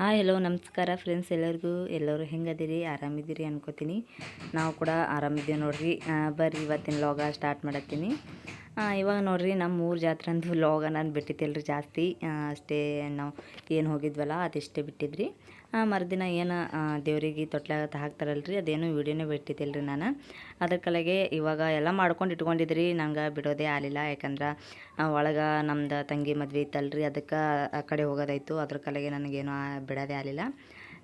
Hi, hello, ನಮಸ್ಕಾರ friends ಎಲ್ಲರಿಗೂ. ಎಲ್ಲರೂ ಹೆಂಗದಿರಿ? ಆರಾಮಿದ್ದೀರಿ ಅನ್ಕೋತೀನಿ. ನಾವು ಕೂಡ ಆರಾಮಿದ್ದೀವಿ ನೋಡ್ರಿ. ಬರ್ರಿ, ಇವತ್ತಿನ ಲಾಗ ಸ್ಟಾರ್ಟ್ ಮಾಡತ್ತೀನಿ. ಇವಾಗ ನೋಡ್ರಿ ನಮ್ಮ ಊರ ಜಾತ್ರೆಂದು ಲಾಗ ನಾನು ಬಿಟ್ಟಿದ್ದಿಲ್ರಿ ಜಾಸ್ತಿ. ಅಷ್ಟೇ ನಾವು ಏನು ಹೋಗಿದ್ವಲ್ಲ ಅದಿಷ್ಟೇ ಬಿಟ್ಟಿದ್ರಿ. ಮರುದಿನ ಏನು ದೇವರಿಗೆ ತೊಟ್ಲಾಗತ್ತ ಹಾಕ್ತಾರಲ್ರಿ, ಅದೇನು ವೀಡಿಯೋನೇ ಬಿಟ್ಟಿದ್ದಿಲ್ರಿ ನಾನು. ಅದ್ರ ಕಲೆಗೆ ಇವಾಗ ಎಲ್ಲ ಮಾಡ್ಕೊಂಡು ಇಟ್ಕೊಂಡಿದ್ರಿ, ನಂಗೆ ಬಿಡೋದೇ ಆಗಲಿಲ್ಲ. ಯಾಕಂದ್ರೆ ಒಳಗೆ ನಮ್ದು ತಂಗಿ ಮದ್ವೆ ಇತ್ತಲ್ರಿ, ಅದಕ್ಕೆ ಆ ಕಡೆ ಹೋಗೋದಾಯ್ತು. ಅದ್ರ ಕಲೆಗೆ ನನಗೇನು ಬಿಡೋದೇ ಆಗಲಿಲ್ಲ.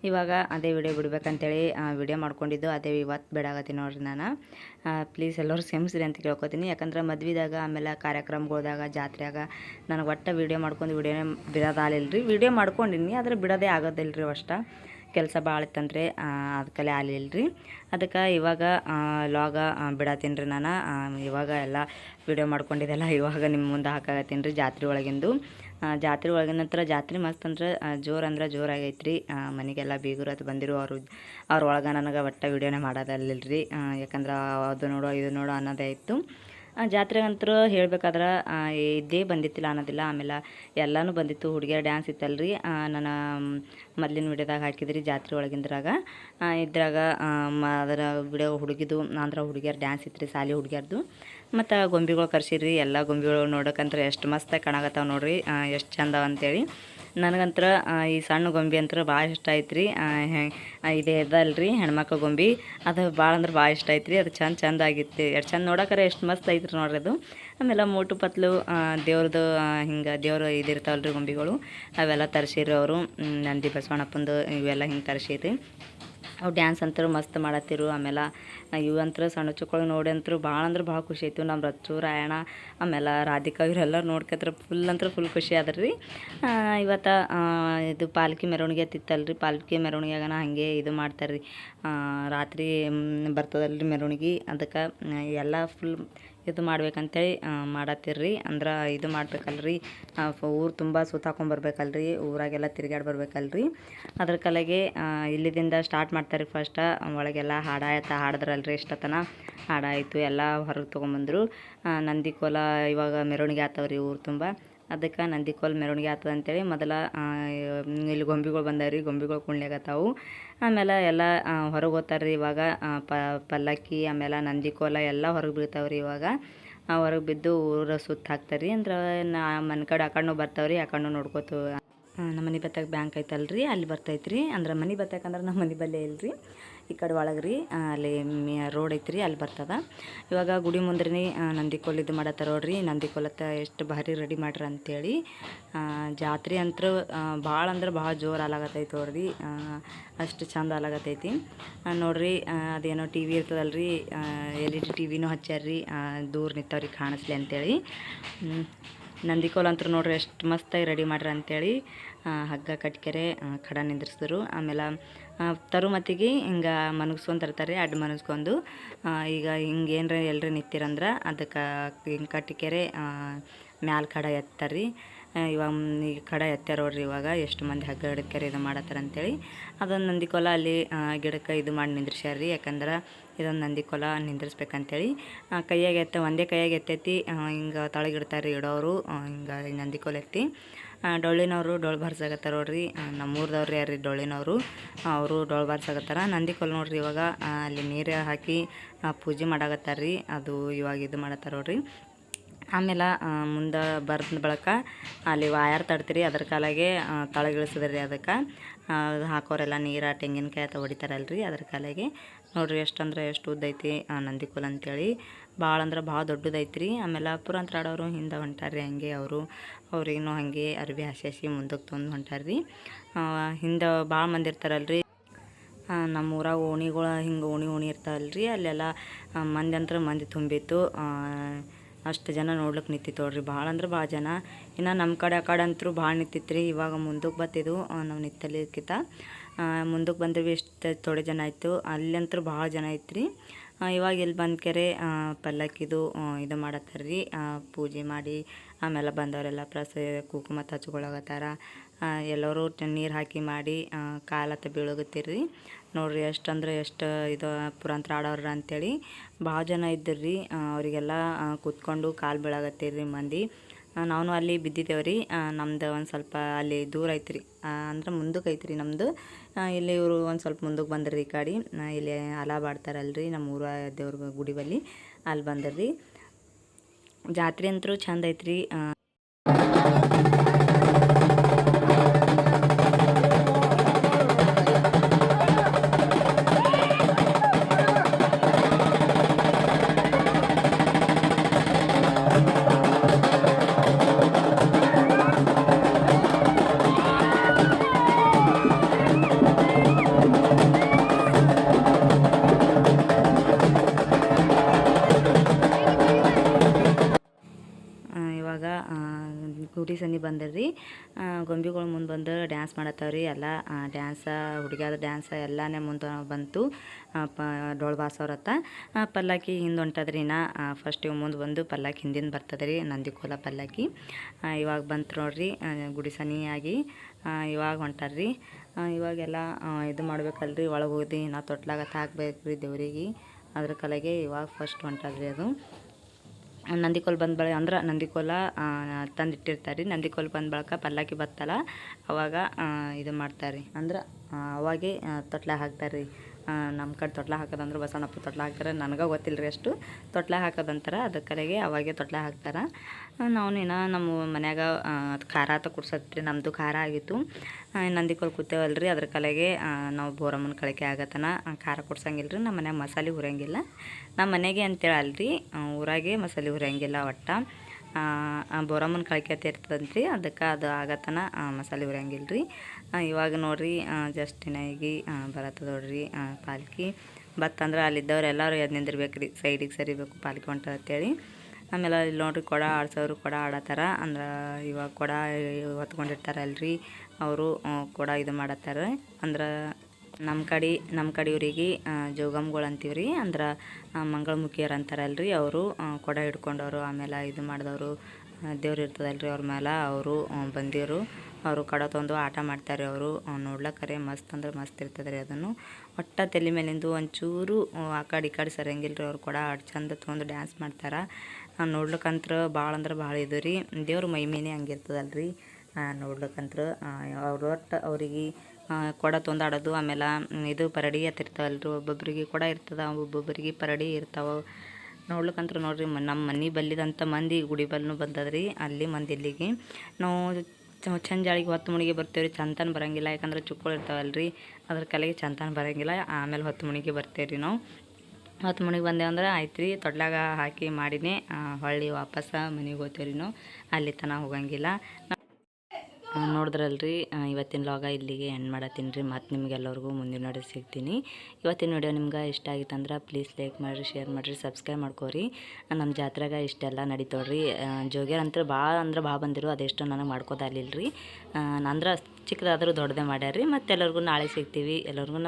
ಇವಾಗ ಅದೇ ವಿಡಿಯೋ ಬಿಡ್ಬೇಕಂತೇಳಿ ವಿಡಿಯೋ ಮಾಡ್ಕೊಂಡಿದ್ದು ಅದೇ ಇವತ್ತು ಬಿಡಾಕತ್ತೀನಿ ನೋಡ್ರಿ ನಾನು. ಪ್ಲೀಸ್ ಎಲ್ಲರೂ ಕ್ಷಮಿಸ್ರಿ ಅಂತ ಕೇಳ್ಕೊತೀನಿ. ಯಾಕಂದ್ರೆ ಮದ್ವೆದಾಗ ಆಮೇಲೆ ಕಾರ್ಯಕ್ರಮಗಳ್ದಾಗ ಜಾತ್ರೆಯಾಗ ನನಗೆ ಒಟ್ಟು ವಿಡಿಯೋ ಮಾಡ್ಕೊಂಡು ವಿಡಿಯೋನೇ ಬಿಡೋದಾಗಲಿಲ್ಲ ರೀ ವಿಡಿಯೋ ಮಾಡ್ಕೊಂಡಿನಿ, ಆದರೆ ಬಿಡೋದೇ ಆಗೋದಿಲ್ಲ ರೀ ಅಷ್ಟು. ಕೆಲಸ ಭಾಳ ಇತ್ತಂದ್ರೆ ಅದಕ್ಕಲ್ಲೇ ಆಗಲಿಲ್ಲ ರೀ ಅದಕ್ಕೆ ಇವಾಗ ಲಾಗ ಬಿಡತ್ತೀನಿ ರೀ ನಾನು. ಇವಾಗ ಎಲ್ಲ ವಿಡಿಯೋ ಮಾಡ್ಕೊಂಡಿದ್ದೆಲ್ಲ ಇವಾಗ ನಿಮ್ಮ ಮುಂದೆ ಹಾಕಾಗತ್ತೀನಿ ರೀ ಜಾತ್ರೆ ಒಳಗಿಂದು. ಜಾತ್ರೆ ಒಳಗೆ ಜಾತ್ರೆ ಮಸ್ತ್ ಅಂದ್ರೆ ಜೋರು ಅಂದ್ರೆ ಜೋರಾಗೈತೆ ರೀ ಮನೆಗೆಲ್ಲ ಬೀಗರು ಅದು ಬಂದಿರು ಅವರು, ಅವ್ರ ಒಳಗೆ ನನಗೆ ಒಟ್ಟು ವೀಡಿಯೋನೇ ಮಾಡೋದಲ್ಲಿಲ್ಲ ರೀ ಯಾಕಂದ್ರೆ ಅದು ನೋಡೋ, ಇದು ನೋಡೋ ಅನ್ನೋದೇ ಇತ್ತು. ಆ ಜಾತ್ರೆಗಂತರೂ ಹೇಳ್ಬೇಕಾದ್ರೆ ಇದ್ದೇ ಇದೇ ಬಂದಿತ್ತಿಲ್ಲ ಅನ್ನೋದಿಲ್ಲ. ಆಮೇಲೆ ಎಲ್ಲಾನು ಬಂದಿತ್ತು. ಹುಡುಗಿಯರ ಡ್ಯಾನ್ಸ್ ಇತ್ತಲ್ರಿ. ನಾನು ಮೊದಲಿನ ವಿಡಿಯೋದಾಗ ಹಾಕಿದ್ರಿ ಜಾತ್ರೆ ಒಳಗಿಂದ್ರಾಗ. ಇದ್ರಾಗ ಅದರ ವಿಡಿಯೋ ಹುಡುಗಿದು ಅಂದ್ರೆ ಹುಡುಗಿಯರ ಡ್ಯಾನ್ಸ್ ಇತ್ತು ಸಾಲಿ ಹುಡುಗಿಯರ್ದು. ಮತ್ತು ಗೊಂಬೆಗಳು ಕರ್ಸಿರಿ. ಎಲ್ಲ ಗೊಂಬೆಗಳು ನೋಡೋಕಂದ್ರೆ ಎಷ್ಟು ಮಸ್ತಾಗಿ ಕಾಣಕತ್ತಾವ ನೋಡ್ರಿ. ಎಷ್ಟು ಚಂದ ಅಂತೇಳಿ. ನನಗಂತ್ರ ಈ ಸಣ್ಣ ಗೊಂಬೆ ಅಂತ್ರ ಭಾಳ ಇಷ್ಟ ಆಯ್ತು ರೀ ಇದೇ ಇದಲ್ರಿ ಹೆಣ್ಮಕ್ಳು ಗೊಂಬೆ. ಅದು ಭಾಳ ಅಂದ್ರೆ ಭಾಳ ಇಷ್ಟ ಆಯ್ತು ರೀ ಅದು ಚಂದ ಚಂದ ಆಗಿತ್ತು. ಎಷ್ಟು ಚಂದ ನೋಡೋಕರೆ ಎಷ್ಟು ಮಸ್ತ್ ಐತ್ರಿ ನೋಡ್ರಿ ಅದು. ಆಮೇಲೆ ಮೋಟು ಪತ್ಲು ದೇವ್ರದ್ದು ಹಿಂಗೆ ದೇವರು ಇದಿರ್ತಾವಲ್ಲ ರೀ ಗೊಂಬೆಗಳು. ಅವೆಲ್ಲ ತರಿಸಿರಿ ಅವರು. ನಂದಿ ಬಸವಣ್ಣಪ್ಪಂದು ಇವೆಲ್ಲ ಹಿಂಗೆ ತರಿಸಿರಿ ಅವು ಡ್ಯಾನ್ಸ್ ಅಂತೂ ಮಸ್ತ್ ಮಾಡತ್ತಿರು. ಆಮೇಲೆ ಇವು ಅಂತರೂ ಸಣ್ಣ ಚುಕ್ಕಳು ನೋಡಿ ಅಂತೂ ಭಾಳ ಅಂದ್ರೆ ಭಾಳ ಖುಷಿ ಆಯಿತು. ನಮ್ಮ ರಚ್ಚು, ರಾಯಣ, ಆಮೇಲೆ ರಾಧಿಕಾ ಇವರೆಲ್ಲ ನೋಡ್ಕತ್ರ ಫುಲ್ ಅಂದ್ರೆ ಫುಲ್ ಖುಷಿ ಆದ್ರಿ. ರೀ ಇವತ್ತು ಇದು ಪಾಲ್ಕಿ ಮೆರವಣಿಗೆ ಹತ್ತಿತ್ತಲ್ರಿ. ಪಾಲ್ಕಿ ಮೆರವಣಿಗೆಗನ ಹಾಗೆ ಇದು ಮಾಡ್ತಾರೆ ರೀ ರಾತ್ರಿ ಬರ್ತದಲ್ರಿ ಮೆರವಣಿಗೆ. ಅದಕ್ಕೆ ಎಲ್ಲ ಫುಲ್ ಇದು ಮಾಡ್ಬೇಕಂತೇಳಿ ಮಾಡತ್ತೀರ್ರಿ. ಅಂದ್ರೆ ಇದು ಮಾಡ್ಬೇಕಲ್ರಿ. ಊರು ತುಂಬ ಸುತ್ತಾಕೊಂಬರ್ಬೇಕಲ್ರಿ ಊರಾಗೆಲ್ಲ ತಿರ್ಗಾಡಿ ಬರ್ಬೇಕಲ್ರಿ. ಅದ್ರ ಕಲೆಗೆ ಇಲ್ಲಿದಿಂದ ಸ್ಟಾರ್ಟ್ ಮಾಡ್ತಾರೆ ಫಸ್ಟ್ ಒಳಗೆಲ್ಲ ಹಾಡ ಆಯ್ತು ಹಾಡಿದ್ರಲ್ರಿ ಇಷ್ಟತನ. ಹಾಡಾಯಿತು, ಎಲ್ಲ ಹೊರಗೆ ತೊಗೊಂಬಂದರು. ನಂದಿ ಕೋಲ ಇವಾಗ ಮೆರವಣಿಗೆ ಆತವ್ರಿ ಊರು ತುಂಬ. ಅದಕ್ಕೆ ನಂದಿ ಕೋಲ್ ಮೆರವಣಿಗೆ ಆಗ್ತದೆ ಅಂತೇಳಿ ಮೊದಲ ಇಲ್ಲಿ ಗೊಂಬೆಗಳು ರೀ, ಗೊಂಬೆಗಳು ಕುಣ್ಲಿಗತ್ತಾವು ಆಮೇಲೆ ಎಲ್ಲ ಹೊರಗೆ ಹೋಗ್ತಾರೆ ರೀ ಇವಾಗ ಪಲ್ಲಕ್ಕಿ, ಆಮೇಲೆ ನಂದಿ ಕೋಲ ಎಲ್ಲ ಹೊರಗೆ ಬೀಳ್ತಾವೆ ರೀ ಇವಾಗ. ಹೊರಗೆ ಬಿದ್ದು ಊರ ಸುತ್ತ ಹಾಕ್ತಾರೆ ರೀ. ಅಂದ್ರೆ ನಾ, ಮನೆ ಕಡೆ ಆ ಬರ್ತಾವೆ ರೀ, ಆ ಕಡೆನೂ ನೋಡ್ಕೋತು ನಮ್ಮ ಮನೆ ಬತ್ತಾಗ ಬ್ಯಾಂಕ್ ಐತಲ್ರಿ, ಅಲ್ಲಿ ಬರ್ತೈತೆ ರೀ ಅಂದ್ರೆ ಮನೆ ಬತ್ತಾಕಂದ್ರೆ ನಮ್ಮ ಮನೆ ಬಲ್ಲೇ ಇಲ್ರಿ. ಈ ಕಡೆ ಒಳಗೆ ರೀ ಅಲ್ಲಿ ರೋಡ್ ಐತ್ರಿ, ಅಲ್ಲಿ ಬರ್ತದ. ಇವಾಗ ಗುಡಿ ಮುಂದ್ರಿ ನಂದಿ ಕೊಲ್ಲ ಇದು ಮಾಡತ್ತಾರ ನೋಡ್ರಿ. ನಂದಿ ಕೋಲತ್ತ ಎಷ್ಟು ಭಾರಿ ರೆಡಿ ಮಾಡ್ರಿ ಅಂತೇಳಿ ಜಾತ್ರೆ ಅಂತೂ ಭಾಳ ಅಂದ್ರೆ ಭಾಳ ಜೋರು ಅಲಾಗತೈತಿ ನೋಡ್ರಿ. ಅಷ್ಟು ಚಂದ ಆಲಾಗತ್ತೈತಿ ನೋಡ್ರಿ ಅದೇನೋ ಟಿ ವಿ ರೀ ಎಲ್ ಇ ಡಿ ಟಿ ವಿನೂ ಹಚ್ಚಾರ್ರಿ ದೂರ ನಿಂತವ್ರಿಗೆ ಕಾಣಿಸ್ಲಿ ಅಂತೇಳಿ. ಹ್ಮ್. ನಂದಿ ಕೋಲ್ ಅಂತೂ ನೋಡ್ರಿ ಎಷ್ಟು ಮಸ್ತಾಗಿ ರೆಡಿ ಮಾಡ್ರಿ ಅಂತೇಳಿ ಹಗ್ಗ ಕಟ್ಕೆರೆ ಖಡ ನಿಂದ್ರಿಸಿದ್ರು. ಆಮೇಲೆ ತರು ಮತ್ತಿಗೆ ಹಿಂಗೆ ಮನಗ್ಸ್ಕೊಂಡು ತರ್ತಾರೆ ಅಡ್ಡ ಮನಸ್ಕೊಂಡು ಈಗ ಹಿಂಗೆ ಏನರ ಎಲ್ಲರೂ ನಿಂತಿರಂದ್ರೆ ಅದಕ್ಕೆ ಹಿಂಗೆ ಕಟ್ಟಿಕೆರೆ ಮ್ಯಾಲ ಕಡ ರೀ ಇವಾಗ ಈಗ ಕಡ ಎತ್ತಾರ ನೋಡ್ರಿ ಇವಾಗ ಎಷ್ಟು ಮಂದಿ ಹಗ್ಗ ಹಿಡಿದ್ಕೆರೆ ಇದು ಮಾಡತ್ತಾರ ಅಂತೇಳಿ. ಅದೊಂದು ನಂದಿ ಕೋಲ ಅಲ್ಲಿ ಗಿಡಕ್ಕೆ ಇದು ಮಾಡಿ ನಿಂದ್ರಿಸ್ಯಾರ್ರಿ. ಯಾಕಂದ್ರೆ ಇದೊಂದು ನಂದಿ ಕೊಲ ನಿಂದ್ರಿಸ್ಬೇಕಂತೇಳಿ. ಕೈಯಾಗೆ ಎತ್ತ, ಒಂದೇ ಕೈಯಾಗೆ ಎತ್ತೈತಿ. ಹಿಂಗೆ ತಳಗಿಡ್ತಾರೆ ಇಡೋರು. ಹಿಂಗೆ ನಂದಿ ಕೊಲ ಎತ್ತಿ ಡೊಳ್ಳಿನವರು ಡೊಳ್ಳು ಬಾರ್ಸಾಗತ್ತಾರ ನೋಡ್ರಿ. ನಮ್ಮೂರ್ದವ್ರು ಯಾರು ಡೊಳ್ಳಿನವರು. ಅವರು ಡೊಳ್ಳು ಬಾರ್ಸಾಗತ್ತಾರ. ನಂದಿ ಕೊಲ ನೋಡ್ರಿ ಇವಾಗ ಅಲ್ಲಿ ನೀರು ಹಾಕಿ ಪೂಜೆ ಮಾಡಾಗತ್ತಾರ ರೀ ಅದು ಇವಾಗ ಇದು ಮಾಡತ್ತಾರ ನೋಡ್ರಿ. ಆಮೇಲೆ ಮುಂದೆ ಬರ್ದ ಬಳಕ ಅಲ್ಲಿ ವಾಯರ್ ತಡ್ತೀರಿ. ಅದ್ರ ಕಾಲಾಗೆ ತಳಗಿಳಿಸಿದ್ರಿ ಅದಕ್ಕೆ. ಹಾಕೋರೆಲ್ಲ ನೀರು, ತೆಂಗಿನಕಾಯಿ ಅಥವಾ ಹೊಡಿತಾರಲ್ರಿ ಅದ್ರ ಕಾಲಾಗೆ. ನೋಡ್ರಿ ಎಷ್ಟು ಅಂದ್ರೆ ಎಷ್ಟು ಉದ್ದ ಐತಿ ಆ ನಂದಿ ಕೋಲ್ ಅಂತೇಳಿ. ಭಾಳ ಅಂದ್ರೆ ಭಾಳ ದೊಡ್ಡದೈತಿ ರೀ ಆಮೇಲೆ ಆಡೋರು ಹಿಂದೆ ಹೊಂಟಾರ್ರಿ ಹಂಗೆ ಅವರು. ಅವ್ರಿಗೂ ಹಾಗೆ ಅರ್ಬಿ ಹಸಿ ಹಸಿ ಮುಂದಕ್ಕೆ ತೊಂದು ಹೊಂಟಾರ್ರಿ. ಹಿಂದೆ ಭಾಳ ಮಂದಿ ಇರ್ತಾರಲ್ರಿ. ನಮ್ಮ ಊರಾಗ ಓಣಿಗಳು ಹಿಂಗೆ ಓಣಿ ಓಣಿ ಇರ್ತಾವಲ್ರಿ. ಅಲ್ಲೆಲ್ಲ ಆ, ಮಂದಿ ಅಂದ್ರೆ ಮಂದಿ ತುಂಬಿತ್ತು. ಅಷ್ಟು ಜನ ನೋಡ್ಲಿಕ್ಕೆ ನಿಂತಿತ್ತು ನೋಡ್ರಿ. ಭಾಳ ಅಂದ್ರೆ ಭಾಳ ಜನ. ಇನ್ನು ನಮ್ಮ ಕಡೆ ಆ ಕಡೆ ಅಂತೂ ಭಾಳ ನಿಂತಿತ್ತು ರೀ ಇವಾಗ ಮುಂದಕ್ಕೆ ಬತ್ತಿದ್ದು ನಾವು ನಿತ್ತಲಿಕ್ಕಿಂತ ಮುಂದಕ್ಕೆ ಬಂದ್ರೆ ಎಷ್ಟು ಥೋಡೆ ಜನ ಆಯಿತು. ಅಲ್ಲಂತೂ ಭಾಳ ಜನ ಐತ್ರಿ ರೀ ಇವಾಗ ಇಲ್ಲಿ ಬಂದ ಕೆರೆ ಪಲ್ಲಕ್ಕಿದು ಇದು ಮಾಡತ್ತಾರ ರೀ ಪೂಜೆ ಮಾಡಿ ಆಮೇಲೆ ಬಂದವರೆಲ್ಲ ಪ್ರಸ ಕುಂಕುಮ ಹಚ್ಕೊಳಗತ್ತಾರ ಎಲ್ಲರೂ ನೀರು ಹಾಕಿ ಮಾಡಿ ಕಾಲತ್ತ ಬೀಳೋಗತ್ತೀರಿ ನೋಡ್ರಿ ಎಷ್ಟು ಅಂದ್ರೆ ಎಷ್ಟು ಇದು ಪುರಾಂತರ ಆಡೋರು ಅಂತೇಳಿ ಭಾಳ ಜನ ಇದ್ದರು ರೀ ಅವರಿಗೆಲ್ಲ ಕೂತ್ಕೊಂಡು ಕಾಲು ಬೀಳಾಗತ್ತೀರಿ ಮಂದಿ. ನಾವು ಅಲ್ಲಿ ಬಿದ್ದಿದ್ದೇವೆ ರೀ. ನಮ್ದು ಒಂದು ಸ್ವಲ್ಪ ಅಲ್ಲಿ ದೂರ ಐತ್ರಿ ಅಂದ್ರೆ ಮುಂದಕ್ಕೆ ಐತ್ರಿ ನಮ್ಮದು ಇಲ್ಲಿ ಇವರು ಒಂದು ಸ್ವಲ್ಪ ಮುಂದಕ್ಕೆ ಬಂದ್ರಿ ಈ ಕಾಡಿ. ಇಲ್ಲಿ ಅಲ ಬಾಡ್ತಾರಲ್ರಿ ನಮ್ಮ ಊರ ದೇವ್ರ ಗುಡಿ ಬಲ್ಲಿ ಅಲ್ಲಿ ಬಂದ್ರಿ. ಜಾತ್ರೆ ಅಂತೂ ಚಂದ ಐತ್ರಿ ಗುಡಿ ಸನಿ ಬಂದಿರ್ರಿ ಗೊಂಬೆಗಳು ಮುಂದೆ ಬಂದು ಡ್ಯಾನ್ಸ್ ಮಾಡತ್ತವ್ರಿ. ಎಲ್ಲ ಡ್ಯಾನ್ಸ ಹುಡುಗಿಯಾದ ಡ್ಯಾನ್ಸ ಎಲ್ಲನೇ ಮುಂದೆ ಬಂತು. ಡೋಳು ಬಾಸವ್ರತ್ತ ಪಲ್ಲಕ್ಕಿ ಹಿಂದೆ ಹೊಂಟದ್ರಿ ನಾ. ಫಸ್ಟ್ ಇವು ಮುಂದೆ ಬಂದು ಪಲ್ಲಕ್ಕಿ ಹಿಂದಿನ ಬರ್ತದೆ ರೀ ನಂದಿಕೋಲ ಪಲ್ಲಕ್ಕಿ. ಇವಾಗ ಬಂತು ನೋಡ್ರಿ ಆ, ಗುಡಿ ಸನಿಯಾಗಿ ಆ, ಇವಾಗ ಹೊಂಟಾರ್ರಿ. ಇವಾಗೆಲ್ಲ ಇದು ಮಾಡ್ಬೇಕಲ್ರಿ ಒಳಗೆ ಹೋಗಿ ನಾ ತೊಟ್ಲಾಗ ಹಾಕ್ಬೇಕು ರೀ ದೇವರಿಗೆ. ಅದ್ರ ಕಲೆಗೆ ಇವಾಗ ಫಸ್ಟ್ ಹೊಂಟದ್ರಿ ಅದು. ನಂದಿಕೋಲ್ ಬಂದ ಬಳೆ ಅಂದ್ರೆ ನಂದಿಕೋಲ ತಂದಿಟ್ಟಿರ್ತಾರೆ. ರೀ ನಂದಿಕೋಲ್ ಬಂದ ಬಳಿಕ ಪಲ್ಲಕ್ಕಿ ಬತ್ತಲ್ಲ ಅವಾಗ ಇದು ಮಾಡ್ತಾರೆ. ರೀ ಅಂದ್ರೆ ಅವಾಗೇ ತೊಟ್ಲ ಹಾಕ್ತಾರೆ. ರೀ ನಮ್ಮ ಕಡೆ ತೊಟ್ಲ ಹಾಕೋದಂದ್ರೆ ಬಸವಣ್ಣಪ್ಪ ತೊಟ್ಲ ಹಾಕ್ತಾರೆ ನನಗೆ ಗೊತ್ತಿಲ್ಲ ರೀ ಅಷ್ಟು. ತೊಟ್ಲ ಹಾಕೋದಂತಾರೆ ಅದ್ರ ಕಡೆಗೆ ಅವಾಗೆ ತೊಟ್ಲ ಹಾಕ್ತಾರೆ. ನಾವು ನೀನು ನಮ್ಮ ಮನ್ಯಾಗ ಅದು ಅದ್ ಖಾರ ಅಂತ ಕುಡ್ಸತ್ರಿ. ನಮ್ಮದು ಖಾರ ಆಗಿತ್ತು. ನಂದಿಕೋಲ್ ಕೂತೇವಲ್ಲ ರೀ ಅದ್ರ ಕಲೆಗೆ ನಾವು ಬೋರಮ್ಮನ ಕಳಿಕೆ ಆಗತ್ತನ ಖಾರ ಕುಡ್ಸಂಗಿಲ್ಲ ರೀ ನಮ್ಮ ಮನ್ಯಾಗ ಮಸಾಲೆ ಹುರಿಯಂಗಿಲ್ಲ. ನಮ್ಮ ಮನೆಗೆ ಅಂತೇಳಿ ಅಲ್ರಿ ಊರಾಗೆ ಮಸಾಲೆ ಹುರಿಯಂಗಿಲ್ಲ ಒಟ್ಟು. ಬೋರಮ್ಮನ ಕಳಿಕೆ ಅಂತ ಇರ್ತದಂತ್ರಿ. ಅದಕ್ಕೆ ಅದು ಆಗತನ ಮಸಾಲೆ ಹುರಿಯಂಗಿಲ್ಲ ರೀ ಇವಾಗ ನೋಡ್ರಿ ಜಸ್ಟ್ ಈಗ ಬರತ್ತದ ನೋಡ್ರಿ ಪಾಲ್ಕಿ. ಬತ್ತಂದ್ರೆ ಅಲ್ಲಿದ್ದವ್ರು ಎಲ್ಲರೂ ಎದ್ದು ನಿಂದಿರ್ಬೇಕು ರೀ ಸೈಡಿಗೆ ಸರಿಬೇಕು ಪಾಲ್ಕಿ ಹೊಂಟದ ಅಂತೇಳಿ. ಆಮೇಲೆ ಇಲ್ಲಿ ನೋಡ್ರಿ ಕೊಡ ಆಡ್ಸೋರು ಕೊಡ ಆಡತ್ತಾರ ಅಂದ್ರೆ ಇವಾಗ ಕೊಡ ಹೊತ್ಕೊಂಡಿರ್ತಾರಲ್ರಿ. ಅವರು ಕೊಡ ಇದು ಮಾಡತ್ತಾರ. ಅಂದ್ರೆ ನಮ್ಮ ಕಡೆ ನಮ್ಮ ಕಡೆಯವ್ರಿಗೆ ಜೋಗಮ್ಗಳು ಅಂತೀವಿ ರೀ ಅಂದ್ರೆ ಮಂಗಳಮುಖಿಯರು ಅಂತಾರಲ್ರಿ ಅವರು ಕೊಡ ಹಿಡ್ಕೊಂಡವರು, ಆಮೇಲೆ ಇದು ಮಾಡಿದವರು ದೇವ್ರು ಇರ್ತದಲ್ರಿ ಅವ್ರ ಮೇಲೆ ಅವರು ಬಂದಿರು ಅವರು ಕಡ ತಂದು ಆಟ ಮಾಡ್ತಾರೆ ಅವರು. ನೋಡ್ಲಕ್ಕರೆ ಮಸ್ತ್ ಅಂದ್ರೆ ಮಸ್ತ್ ಇರ್ತದೆ ರೀ ಅದನ್ನು. ಒಟ್ಟ ತಲೆ ಮೇಲಿಂದು ಒಂಚೂರು, ಆ ಕಡೆ ಈ ಕಡೆ ಸರಿಯಂಗಿಲ್ಲ ರೀ ಅವ್ರು ಕೊಡ. ಆಡ್ ಚಂದ ತೊಗೊಂಡು ಡ್ಯಾನ್ಸ್ ಮಾಡ್ತಾರೆ. ನೋಡ್ಲಿಕ್ಕಂತ್ರ ಭಾಳ ಅಂದ್ರೆ ಭಾಳ ಇದು ರೀ. ದೇವ್ರ ಮೈಮೇನೆ ಹಂಗಿರ್ತದಲ್ರಿ. ನೋಡ್ಲಿಕ್ಕಂತ್ರ ಅವ್ರ ಒಟ್ಟು ಅವ್ರಿಗೆ ಕೊಡ ತೊಂದಾಡೋದು, ಆಮೇಲೆ ಇದು ಪರಡಿ ಹತ್ತಿರ್ತಾವಲ್ರಿ ಒಬ್ಬೊಬ್ರಿಗೆ ಕೊಡ ಇರ್ತದೆ, ಒಬ್ಬೊಬ್ಬರಿಗೆ ಪರಡಿ ಇರ್ತಾವೆ. ನೋಡ್ಲಿಕ್ಕಂತ್ರ ನೋಡ್ರಿ ನಮ್ಮ ಮನೆ ಬಲ್ಲಿದಂಥ ಮಂದಿ ಗುಡಿ ಬಲ್ನು ಬಂದದ್ರಿ, ಅಲ್ಲಿ ಮಂದಿ ಇಲ್ಲಿಗೆ. ನಾವು ಚ- ಚಂಜಾಳಿಗೆ ಹೊತ್ತು ಮುಣಿಗೆ ಬರ್ತೇವ್ರಿ ರೀ ಚಂತನ ಬರಂಗಿಲ್ಲ, ಯಾಕಂದ್ರೆ ಇರ್ತಾವಲ್ರಿ. ಅದ್ರ ಕಲೆಗೆ ಚಂತನ ಬರಂಗಿಲ್ಲ, ಆಮೇಲೆ ಹೊತ್ತು ಮುಣಿಗೆ ಬರ್ತೇವ್ರಿ ರೀ ನಾವು. ಹೊತ್ತು ಮುಣಿಗೆ ಬಂದೇವು ಅಂದ್ರೆ ಆಯ್ತು ರೀ ತೊಡ್ಲಾಗ ಹಾಕಿ ಮಾಡಿನೇ ಹೊಳ್ಳಿ ವಾಪಸ್ ಮನೆಗೆ ಹೋಗ್ತೇವ್ರಿ ನಾವು. ಅಲ್ಲಿ ತನಕ ಹೋಗಂಗಿಲ್ಲ. ನೋಡಿದ್ರಲ್ರಿ ಇವತ್ತಿನ ಲಾಗ ಇಲ್ಲಿಗೆ ಎಂಡ್ ಮಾಡತ್ತೀನಿ ರೀ. ಮತ್ತು ನಿಮಗೆಲ್ಲರಿಗೂ ಮುಂದಿನ ನೋಡಿ ಸಿಗ್ತೀನಿ. ಇವತ್ತಿನ ವಿಡಿಯೋ ನಿಮ್ಗೆ ಇಷ್ಟ ಆಗಿತ್ತಂದ್ರೆ ಪ್ಲೀಸ್ ಲೈಕ್ ಮಾಡಿರಿ ಶೇರ್ ಮಾಡಿರಿ ಸಬ್ಸ್ಕ್ರೈಬ್ ಮಾಡ್ಕೋರಿ. ನಮ್ಮ ಜಾತ್ರೆಗೆ ಇಷ್ಟೆಲ್ಲ ನಡೀತಾವ್ರಿ. ಜೋಗ್ಯರ್ ಅಂತ ಭಾಳ ಅಂದ್ರೆ ಭಾಳ ಬಂದಿರು, ಅದೆಷ್ಟು ನನಗೆ ಮಾಡ್ಕೋದಾಗಲಿಲ್ಲ ರೀ ಅಂದ್ರೆ ಚಿಕ್ಕದಾದರೂ ದೊಡ್ಡದೇ ಮಾಡ್ಯಾರ ರೀ ಮತ್ತು ಎಲ್ಲರಿಗೂ ನಾಳೆ ಸಿಗ್ತೀವಿ. ಎಲ್ಲರಿಗೂ